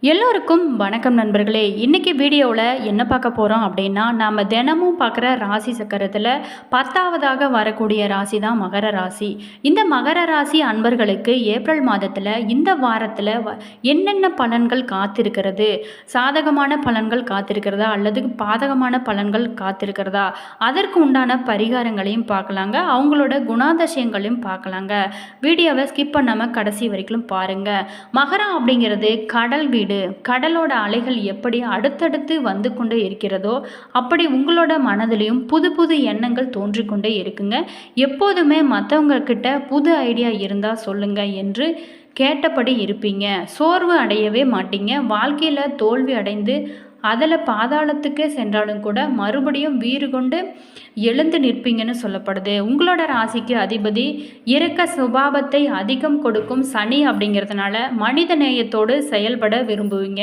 எல்லோருக்கும் வணக்கம் நண்பர்களே. இன்றைக்கி வீடியோவில் என்ன பார்க்க போகிறோம் அப்படின்னா நாம் தினமும் பார்க்குற ராசி சக்கரத்தில் பத்தாவதாக வரக்கூடிய ராசி தான் மகர ராசி. இந்த மகர ராசி அன்பர்களுக்கு ஏப்ரல் மாதத்தில் இந்த வாரத்தில் வ- என்னென்ன பலன்கள் காத்திருக்கிறது? சாதகமான பலன்கள் காத்திருக்கிறதா? அல்லது பாதகமான பலன்கள் காத்திருக்கிறதா? அதற்கு உண்டான பரிகாரங்களையும் பார்க்கலாங்க. அவங்களோட குணாதிசயங்களையும் பார்க்கலாங்க. வீடியோவை ஸ்கிப் பண்ணாமல் கடைசி வரைக்கும் பாருங்கள் மகரம் அப்படிங்கிறது கடல் வீடு. கடலோட அலைகள் எப்படி அடுத்தடுத்து வந்து கொண்டே இருக்கிறதோ அப்படி உங்களோட மனதிலையும் புது புது எண்ணங்கள் தோன்றிக்கொண்டே இருக்குங்க. எப்போதுமே மற்றவங்கக்கிட்ட புது ஐடியா இருந்தால் சொல்லுங்க என்று கேட்டபடி இருப்பீங்க. சோர்வு அடையவே மாட்டீங்க. வாழ்க்கையில் தோல்வி அடைந்து அதில் பாதாளத்துக்கே சென்றாலும் கூட மறுபடியும் வீறு கொண்டு எழுந்து நிற்பீங்கன்னு சொல்லப்படுது. உங்களோட ராசிக்கு அதிபதி இறக்க சுபாவத்தை அதிகம் கொடுக்கும் சனி அப்படிங்கிறதுனால மனித நேயத்தோடு செயல்பட விரும்புவீங்க.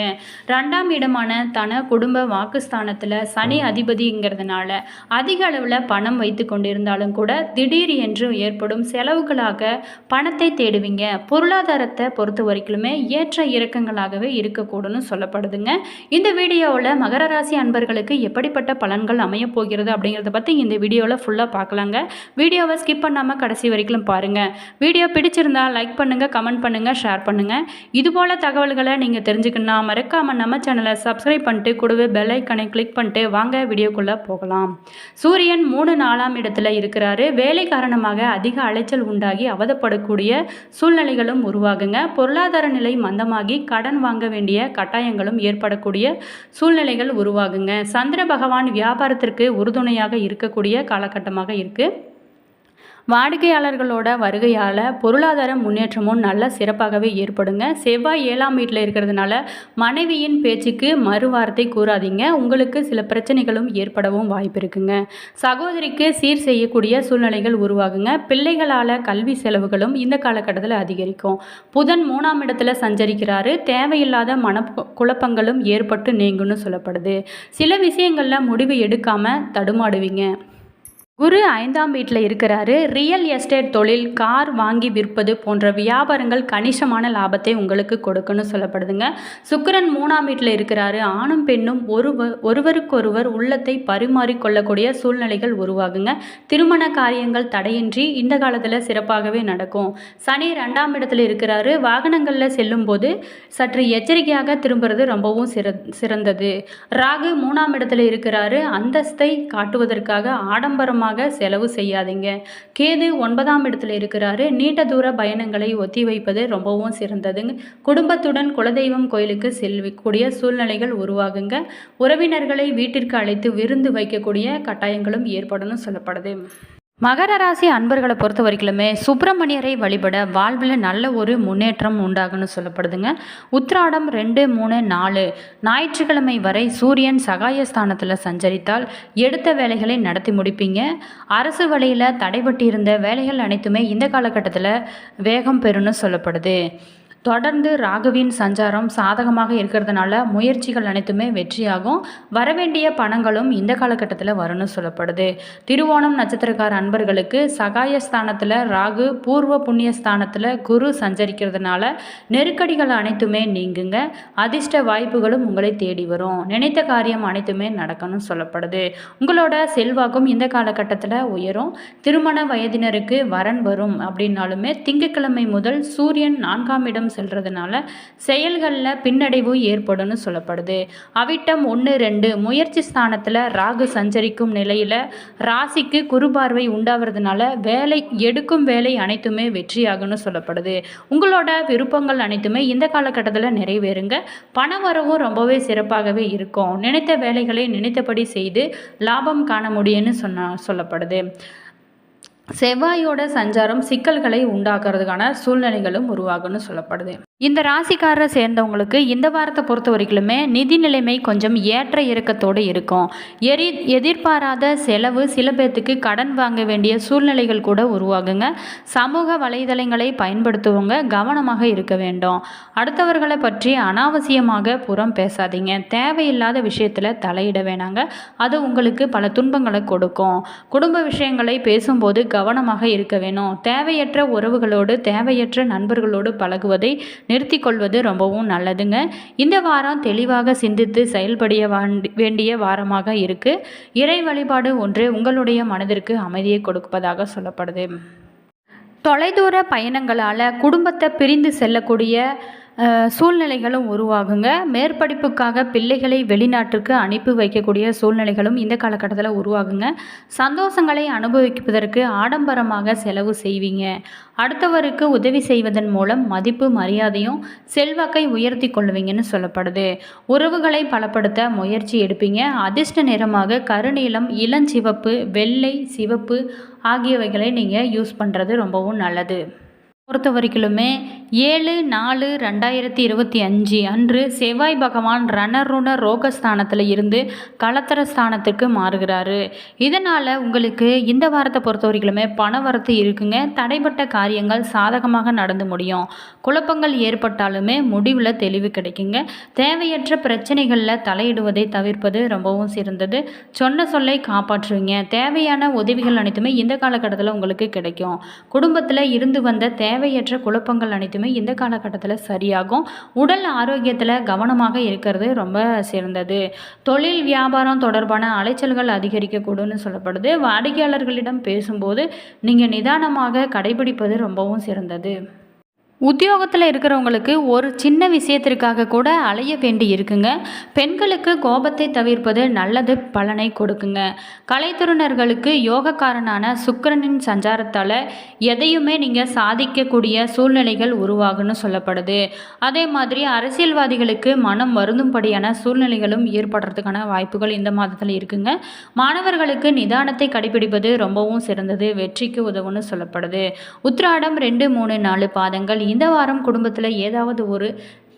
ரெண்டாம் இடமான தன குடும்ப வாக்குஸ்தானத்தில் சனி அதிபதிங்கிறதுனால அதிக அளவில் பணம் வைத்து கொண்டிருந்தாலும் கூட திடீர் என்று ஏற்படும் செலவுகளாக பணத்தை தேடுவீங்க. பொருளாதாரத்தை பொறுத்த வரைக்குமே ஏற்ற இறக்கங்களாகவே இருக்கக்கூடும்னு சொல்லப்படுதுங்க. இந்த வீடியோ வீடியோவில் மகர ராசி அன்பர்களுக்கு எப்படிப்பட்ட பலன்கள் அமையப் போகிறது அப்படிங்கிறத பற்றி இந்த வீடியோவில் ஃபுல்லாக பார்க்கலாங்க. வீடியோவை ஸ்கிப் பண்ணாமல் கடைசி வரைக்கும் பாருங்கள் வீடியோ பிடிச்சிருந்தால் லைக் பண்ணுங்கள் கமெண்ட் பண்ணுங்கள் ஷேர் பண்ணுங்கள் இதுபோல் தகவல்களை நீங்கள் தெரிஞ்சுக்கணும்னா மறக்காமல் நம்ம சேனலை சப்ஸ்கிரைப் பண்ணிட்டு கூடவே பெல் ஐக்கனை கிளிக் பண்ணிட்டு வாங்க வீடியோக்குள்ளே போகலாம். சூரியன் மூணு நாலாம் இடத்துல இருக்கிறாரு. வேலை காரணமாக அதிக அலைச்சல் உண்டாகி அவதப்படக்கூடிய சூழ்நிலைகளும் உருவாகுங்க. பொருளாதார நிலை மந்தமாகி கடன் வாங்க வேண்டிய கட்டாயங்களும் ஏற்படக்கூடிய சூழ்நிலைகள் உருவாகுங்க. சந்திர பகவான் வியாபாரத்திற்கு உறுதுணையாக இருக்கக்கூடிய காலகட்டமாக இருக்குது வாடிக்கையாளர்களோட வருகையால் பொருளாதார முன்னேற்றமும் நல்ல சிறப்பாகவே ஏற்படுங்க. செவ்வாய் ஏழாம் வீட்டில் இருக்கிறதுனால மனைவியின் பேச்சுக்கு மறுவார்த்தை கூறாதீங்க. உங்களுக்கு சில பிரச்சனைகளும் ஏற்படவும் வாய்ப்பு இருக்குங்க. சகோதரிக்கு சீர் செய்யக்கூடிய சூழ்நிலைகள் உருவாகுங்க. பிள்ளைகளால் கல்வி செலவுகளும் இந்த காலகட்டத்தில் அதிகரிக்கும். புதன் மூணாம் இடத்துல சஞ்சரிக்கிறாரு. தேவையில்லாத மன குழப்பங்களும் ஏற்பட்டு நீங்கும்னு சொல்லப்படுது. சில விஷயங்களில் முடிவு எடுக்காமல் தடுமாடுவீங்க. குரு ஐந்தாம் வீட்டில் இருக்கிறாரு. ரியல் எஸ்டேட் தொழில் கார் வாங்கி விற்பது போன்ற வியாபாரங்கள் கணிசமான லாபத்தை உங்களுக்கு கொடுக்குன்னு சொல்லப்படுதுங்க. சுக்கரன் மூணாம் வீட்டில் இருக்கிறாரு. ஆணும் பெண்ணும் ஒருவர் ஒருவருக்கொருவர் உள்ளத்தை பரிமாறிக்கொள்ளக்கூடிய சூழ்நிலைகள் உருவாகுங்க. திருமண காரியங்கள் தடையின்றி இந்த காலத்தில் சிறப்பாகவே நடக்கும். சனி ரெண்டாம் இடத்துல இருக்கிறாரு. வாகனங்களில் செல்லும்போது சற்று எச்சரிக்கையாக திரும்புறது ரொம்பவும் சிற சிறந்தது. ராகு மூணாம் இடத்துல இருக்கிறாரு. அந்தஸ்தை காட்டுவதற்காக ஆடம்பரமாக செலவு செய்யாதீங்க. கேது ஒன்பதாம் இடத்துல இருக்கிறாரு. நீண்ட தூர பயணங்களை ஒத்தி வைப்பது ரொம்பவும் சிறந்ததுங்க. குடும்பத்துடன் குலதெய்வம் கோயிலுக்கு செல்லக்கூடிய சூழ்நிலைகள் உருவாகுங்க. உறவினர்களை வீட்டிற்கு அழைத்து விருந்து வைக்கக்கூடிய கட்டாயங்களும் ஏற்படணும் சொல்லப்படுது. மகர ராசி அன்பர்களை பொறுத்த வரைக்குமே சுப்பிரமணியரை வழிபட வாழ்வில் நல்ல ஒரு முன்னேற்றம் உண்டாகுன்னு சொல்லப்படுதுங்க. உத்ராடம் ரெண்டு மூணு நாலு. ஞாயிற்றுக்கிழமை வரை சூரியன் சகாயஸ்தானத்தில் சஞ்சரித்தால் எடுத்த வேலைகளை நடத்தி முடிப்பீங்க. அரசு வழியில் தடைபட்டிருந்த வேலைகள் அனைத்துமே இந்த காலகட்டத்தில் வேகம் பெறும்னு சொல்லப்படுது. தொடர்ந்து ராகுவின் சஞ்சாரம் சாதகமாக இருக்கிறதுனால முயற்சிகள் அனைத்துமே வெற்றியாகும். வரவேண்டிய பணங்களும் இந்த காலகட்டத்தில் வரும்னு சொல்லப்படுது. திருவோணம் நட்சத்திரக்கார அன்பர்களுக்கு சகாயஸ்தானத்தில் ராகு பூர்வ புண்ணிய ஸ்தானத்தில் குரு சஞ்சரிக்கிறதுனால நெருக்கடிகள் அனைத்துமே நீங்குங்க. அதிர்ஷ்ட வாய்ப்புகளும் உங்களை தேடி வரும். நினைத்த காரியம் அனைத்துமே நடக்கணும்னு சொல்லப்படுது. உங்களோட செல்வாக்கும் இந்த காலகட்டத்தில் உயரும். திருமண வயதினருக்கு வரன் வரும் அப்படின்னாலுமே திங்கட்கிழமை முதல் சூரியன் நான்காம் இடம் செல்றதுனால செயல்களில் பின்னடைவு ஏற்படும்னு சொல்லப்படுது. அவிட்டம் ஒன்று ரெண்டு முயற்சி ஸ்தானத்தில் ராகு சஞ்சரிக்கும் நிலையில் ராசிக்கு குறுபார்வை உண்டாகிறதுனால வேலை எடுக்கும் வேலை அனைத்துமே வெற்றியாகும்னு சொல்லப்படுது. உங்களோட விருப்பங்கள் அனைத்துமே இந்த காலகட்டத்தில் நிறைவேறுங்க. பண வரவும் ரொம்பவே சிறப்பாகவே இருக்கும். நினைத்த வேலைகளை நினைத்தபடி செய்து லாபம் காண முடியும்னு சொன்ன சொல்லப்படுது. செவ்வாயோட சஞ்சாரம் சிக்கல்களை உண்டாக்குறதுக்கான சூழ்நிலைகளும் உருவாகும்னு சொல்லப்படுது. இந்த ராசிக்காரரை சேர்ந்தவங்களுக்கு இந்த வாரத்தை பொறுத்த வரைக்குமே நிதி நிலைமை கொஞ்சம் ஏற்ற இறக்கத்தோடு இருக்கும். எரி எதிர்பாராத செலவு சில பேர்த்துக்கு கடன் வாங்க வேண்டிய சூழ்நிலைகள் கூட உருவாகுங்க. சமூக வலைதளங்களை பயன்படுத்துவங்க கவனமாக இருக்க வேண்டும். அடுத்தவர்களை பற்றி அனாவசியமாக புறம் பேசாதீங்க. தேவையில்லாத விஷயத்தில் தலையிட வேணாங்க. அது உங்களுக்கு பல துன்பங்களை கொடுக்கும். குடும்ப விஷயங்களை பேசும்போது கவனமாக இருக்க வேணும். தேவையற்ற உறவுகளோடு தேவையற்ற நண்பர்களோடு பழகுவதை நிறுத்தி கொள்வது ரொம்பவும் நல்லதுங்க. இந்த வாரம் தெளிவாக சிந்தித்து செயல்படிய வேண்டிய வாரமாக இருக்குது இறை வழிபாடு ஒன்று உங்களுடைய மனதிற்கு அமைதியை கொடுப்பதாக சொல்லப்படுது. தொலைதூர பயணங்களால் குடும்பத்தை பிரிந்து செல்லக்கூடிய சூழ்நிலைகளும் உருவாகுங்க. மேற்படிப்புக்காக பிள்ளைகளை வெளிநாட்டுக்கு அனுப்பி வைக்கக்கூடிய சூழ்நிலைகளும் இந்த காலகட்டத்தில் உருவாகுங்க. சந்தோஷங்களை அனுபவிப்பதற்கு ஆடம்பரமாக செலவு செய்வீங்க. அடுத்தவருக்கு உதவி செய்வதன் மூலம் மதிப்பு மரியாதையும் செல்வாக்கை உயர்த்தி கொள்வீங்கன்னு சொல்லப்படுது. உறவுகளை பலப்படுத்த முயற்சி எடுப்பீங்க. அதிர்ஷ்ட நிறமாக கருநீளம் இளஞ்சிவப்பு வெள்ளை சிவப்பு ஆகியவைகளை நீங்கள் யூஸ் பண்ணுறது ரொம்பவும் நல்லது. பொறுத்த வரைக்கிலுமே ஏழு நாலு ரெண்டாயிரத்தி இருபத்தி அஞ்சு அன்று செவ்வாய் பகவான் ரணருண ரோகஸ்தானத்தில் இருந்து கலத்தர ஸ்தானத்துக்கு மாறுகிறாரு. இதனால் உங்களுக்கு இந்த வாரத்தை பொறுத்த வரைக்கிலுமே பண வரத்து இருக்குங்க. தடைப்பட்ட காரியங்கள் சாதகமாக நடந்து முடியும். குழப்பங்கள் ஏற்பட்டாலுமே முடிவில் தெளிவு கிடைக்குங்க. தேவையற்ற பிரச்சனைகளில் தலையிடுவதை தவிர்ப்பது ரொம்பவும் சிறந்தது. சொன்ன சொல்லை காப்பாற்றுவீங்க. தேவையான உதவிகள் அனைத்துமே இந்த காலகட்டத்தில் உங்களுக்கு கிடைக்கும். குடும்பத்தில் இருந்து வந்த தேவையற்ற குழப்பங்கள் அனைத்துமே இந்த காலகட்டத்தில் சரியாகும். உடல் ஆரோக்கியத்தில் கவனமாக இருக்கிறது ரொம்ப சிறந்தது. தொழில் வியாபாரம் தொடர்பான அலைச்சல்கள் அதிகரிக்கக்கூடும்னு சொல்லப்படுது. வாடிக்கையாளர்களிடம் பேசும்போது நீங்கள் நிதானமாக கடைபிடிப்பது ரொம்பவும் சிறந்தது. உத்தியோகத்தில் இருக்கிறவங்களுக்கு ஒரு சின்ன விஷயத்திற்காக கூட அலைய வேண்டி இருக்குங்க. பெண்களுக்கு கோபத்தை தவிர்ப்பது நல்லது பலனை கொடுக்குங்க. கலைத்துறனர்களுக்கு யோகக்காரனான சுக்கரனின் சஞ்சாரத்தால் எதையுமே நீங்கள் சாதிக்கக்கூடிய சூழ்நிலைகள் உருவாகுன்னு சொல்லப்படுது. அதே மாதிரி அரசியல்வாதிகளுக்கு மனம் வருந்தும்படியான சூழ்நிலைகளும் ஏற்படுறதுக்கான வாய்ப்புகள் இந்த மாதத்தில் இருக்குங்க. மாணவர்களுக்கு நிதானத்தை கடைபிடிப்பது ரொம்பவும் சிறந்தது வெற்றிக்கு உதவுன்னு சொல்லப்படுது. உத்திராடம் ரெண்டு மூணு நாலு பாதங்கள் இந்த வாரம் குடும்பத்தில் ஏதாவது ஒரு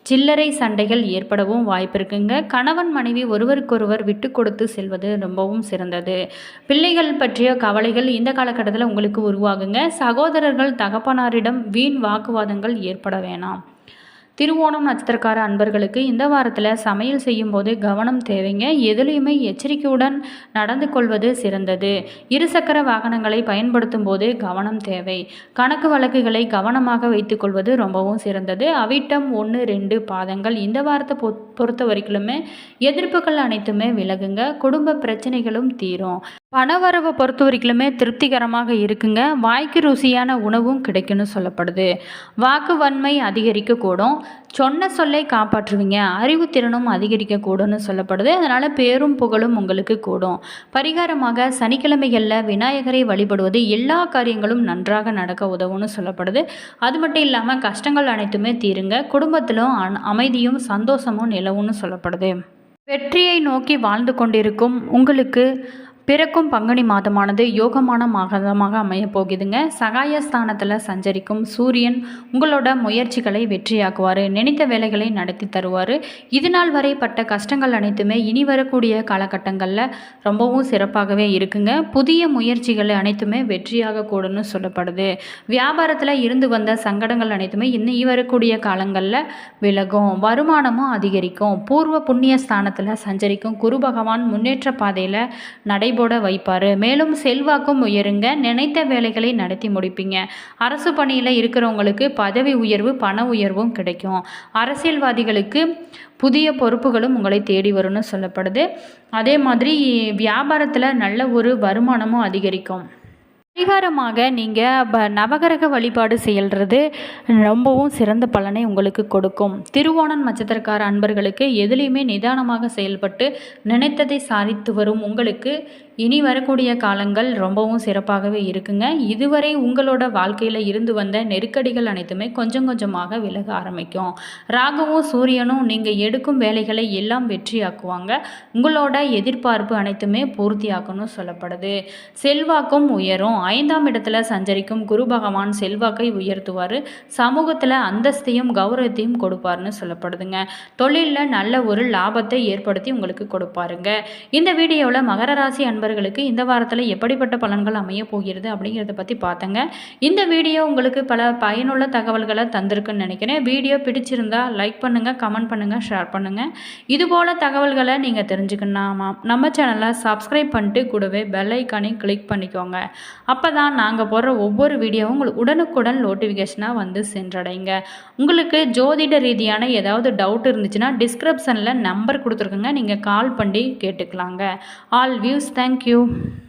சில்லறை சண்டைகள் ஏற்படவும் வாய்ப்பு இருக்குங்க கணவன் மனைவி ஒருவருக்கொருவர் விட்டு கொடுத்து செல்வது ரொம்பவும் சிறந்தது. பிள்ளைகள் பற்றிய கவலைகள் இந்த காலகட்டத்தில் உங்களுக்கு உருவாகுங்க. சகோதரர்கள் தகப்பனாரிடம் வீண் வாக்குவாதங்கள் ஏற்பட வேணாம். திருவோணம் நட்சத்திரக்கார அன்பர்களுக்கு இந்த வாரத்தில் சமையல் செய்யும்போது கவனம் தேவைங்க. எதுலேயுமே எச்சரிக்கையுடன் நடந்து கொள்வது சிறந்தது. இருசக்கர வாகனங்களை பயன்படுத்தும் போது கவனம் தேவை. கணக்கு வழக்குகளை கவனமாக வைத்துக்கொள்வது ரொம்பவும் சிறந்தது. அவிட்டம் ஒன்று ரெண்டு பாதங்கள் இந்த வாரத்தை பொ பொறுத்த வரைக்குமே எதிர்ப்புகள் அனைத்துமே விலகுங்க. குடும்ப பிரச்சனைகளும் தீரும். பணவரவை பொறுத்த வரைக்குமே திருப்திகரமாக இருக்குங்க. வாய்க்கு ருசியான உணவும் கிடைக்கும்னு சொல்லப்படுது. வாக்கு வன்மை அதிகரிக்கக்கூடும். சொன்ன சொல்லை காப்பாற்றுவீங்க. அறிவுத்திறனும் அதிகரிக்கக்கூடும்னு சொல்லப்படுது. அதனால் பேரும் புகழும் உங்களுக்கு கூடும். பரிகாரமாக சனிக்கிழமைகளில் விநாயகரை வழிபடுவது எல்லா காரியங்களும் நன்றாக நடக்க உதவும்னு சொல்லப்படுது. அது மட்டும் இல்லாமல் கஷ்டங்கள் அனைத்துமே தீருங்க. குடும்பத்திலும் அன்- அமைதியும் சந்தோஷமும் நிலவும்னு சொல்லப்படுது. வெற்றியை நோக்கி வாழ்ந்து கொண்டிருக்கும் உங்களுக்கு பிறக்கும் பங்குனி மாதமானது யோகமான மாதமாக அமையப் போகுதுங்க. சகாயஸ்தானத்தில் சஞ்சரிக்கும் சூரியன் உங்களோட முயற்சிகளை வெற்றியாக்குவார். நினைத்த வேலைகளை நடத்தி தருவார். இது நாள் வரை பட்ட கஷ்டங்கள் அனைத்துமே இனி வரக்கூடிய காலகட்டங்களில் ரொம்பவும் சிறப்பாகவே இருக்குங்க. புதிய முயற்சிகள் அனைத்துமே வெற்றியாக கூடும்னு சொல்லப்படுது. வியாபாரத்தில் இருந்து வந்த சங்கடங்கள் அனைத்துமே இன்னும் வரக்கூடிய காலங்களில் விலகும். வருமானமும் அதிகரிக்கும். பூர்வ புண்ணிய ஸ்தானத்தில் சஞ்சரிக்கும் குரு பகவான் முன்னேற்ற பாதையில் நடை போட வைப்பார். மேலும் செல்வாக்கும் உயருங்க. நினைத்த வேலைகளை நடத்தி முடிப்பீங்க. அரசு பணியில் இருக்கிறவங்களுக்கு பதவி உயர்வு பண உயர்வும் கிடைக்கும். அரசியல்வாதிகளுக்கு புதிய பொறுப்புகளும் உங்களை தேடி வரும்னு சொல்லப்படுது. அதே மாதிரி வியாபாரத்தில் நல்ல ஒரு வருமானமும் அதிகரிக்கும். பரிகாரமாக நீங்கள் ப வழிபாடு செய்கிறது ரொம்பவும் சிறந்த பலனை உங்களுக்கு கொடுக்கும். திருவோணன் நட்சத்திரக்கார அன்பர்களுக்கு எதுலேயுமே நிதானமாக செயல்பட்டு நினைத்ததை சாதித்து வரும் உங்களுக்கு இனி வரக்கூடிய காலங்கள் ரொம்பவும் சிறப்பாகவே இருக்குங்க. இதுவரை உங்களோட வாழ்க்கையில் இருந்து வந்த நெருக்கடிகள் அனைத்துமே கொஞ்சம் கொஞ்சமாக விலக ஆரம்பிக்கும். ராகுவும் சூரியனும் நீங்கள் எடுக்கும் வேலைகளை எல்லாம் வெற்றியாக்குவாங்க. உங்களோட எதிர்பார்ப்பு அனைத்துமே பூர்த்தியாக்கணும் சொல்லப்படுது. செல்வாக்கும் உயரும். ஐந்தாம் இடத்துல சஞ்சரிக்கும் குரு பகவான் செல்வாக்கை உயர்த்துவார். சமூகத்தில் அந்தஸ்தையும் கௌரவத்தையும் கொடுப்பாருன்னு சொல்லப்படுதுங்க. தொழிலில் நல்ல ஒரு லாபத்தை ஏற்படுத்தி உங்களுக்கு கொடுப்பாருங்க. இந்த வீடியோவில் மகர ராசி அன்பர்கள் நபர்களுக்கு இந்த வாரத்தில் எப்படிப்பட்ட பலன்கள் அமைய போகிறது அப்படிங்கிறத பற்றி பார்த்தங்க. இந்த வீடியோ உங்களுக்கு பல பயனுள்ள தகவல்களை தந்திருக்குன்னு நினைக்கிறேன். வீடியோ பிடிச்சிருந்தா லைக் பண்ணுங்கள் கமெண்ட் பண்ணுங்கள் ஷேர் பண்ணுங்கள் இதுபோல் தகவல்களை நீங்கள் தெரிஞ்சுக்கணுமா நம்ம சேனலை சப்ஸ்கிரைப் பண்ணிட்டு கூடவே பெல் ஐக்கானை கிளிக் பண்ணிக்கோங்க. அப்போ தான் நாங்கள் போடுற ஒவ்வொரு வீடியோவும் உங்களுக்கு உடனுக்குடன் நோட்டிஃபிகேஷனாக வந்து சென்றடைங்க. உங்களுக்கு ஜோதிட ரீதியான ஏதாவது டவுட் இருந்துச்சுன்னா டிஸ்கிரிப்ஷனில் நம்பர் கொடுத்துருக்குங்க. நீங்கள் கால் பண்ணி கேட்டுக்கலாங்க. All views thank you.